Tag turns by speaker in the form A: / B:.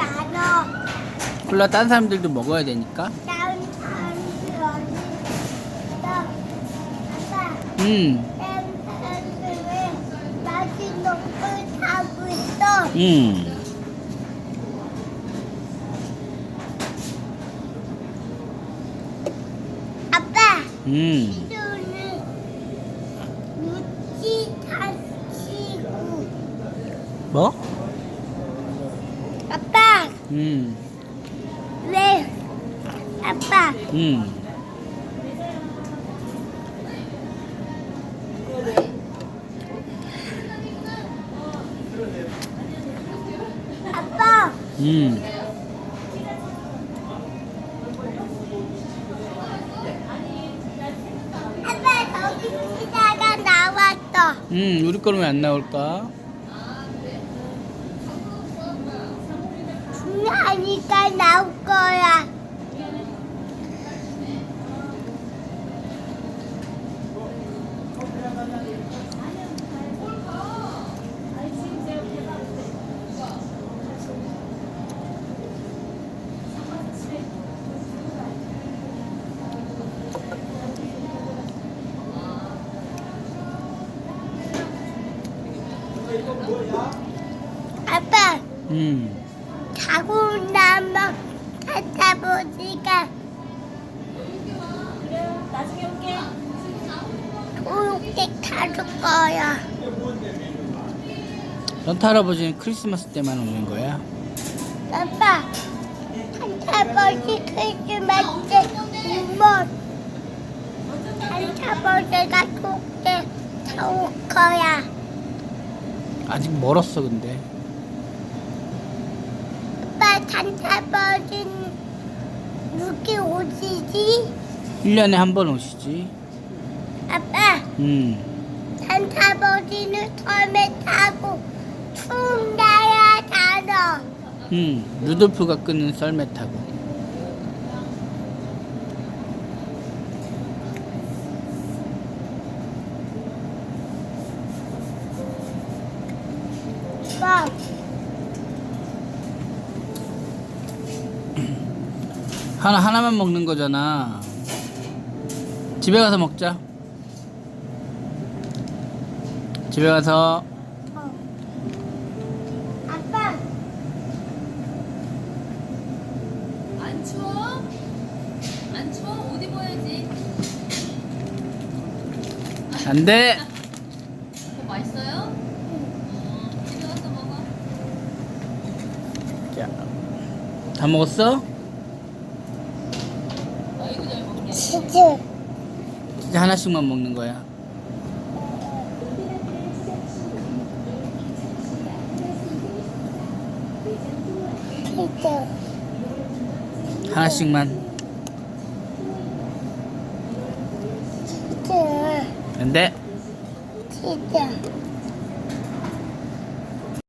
A: 많어.
B: 콜라 딴 사람들도 먹어야 되니까.
A: 아빠,
B: 음,
A: 맛있는 걸 사고 있어.
B: 음.
A: 아빠,
B: 음.
A: 이거는 유치 다치고.
B: 뭐? 음,
A: 왜? 아빠,
B: 음.
A: 아빠,
B: 음.
A: 아빠 저기 피자가 나왔어.
B: 음, 우리 거는 왜 안 나올까?
A: 중요 하니까 나올 거야. 아빠,
B: 음.
A: 자고 나면 할아버지가
C: 나중에 올게.
A: 초록색 타줄 거야.
B: 산타 할아버지는 크리스마스 때만 오는 거야.
A: 아빠, 할아버지 크리스마스 때 이모 할아버지가 속에 타올 거야.
B: 아직 멀었어, 근데.
A: 할아버지는 여기 오시지?
B: 1년에 한 번 오시지.
A: 아빠,
B: 음.
A: 할아버지는 섬에 타고 충나라 다녀.
B: 음. 루돌프가 끄는 썰매 타고.
A: 아빠,
B: 하나, 하나만 먹는 거잖아. 집에 가서 먹자. 집에 가서.
A: 어. 아빠,
C: 안 추워? 안 추워? 옷 입어야지.
B: 안 돼!
C: 뭐 맛있어요? 어, 집에 가서 먹어.
B: 자. 다 먹었어?
A: 치즈.
B: 진짜 하나씩만 먹는 거야.
A: 치즈.
B: 하나씩만.
A: 치즈.
B: 안 돼.
A: 치즈.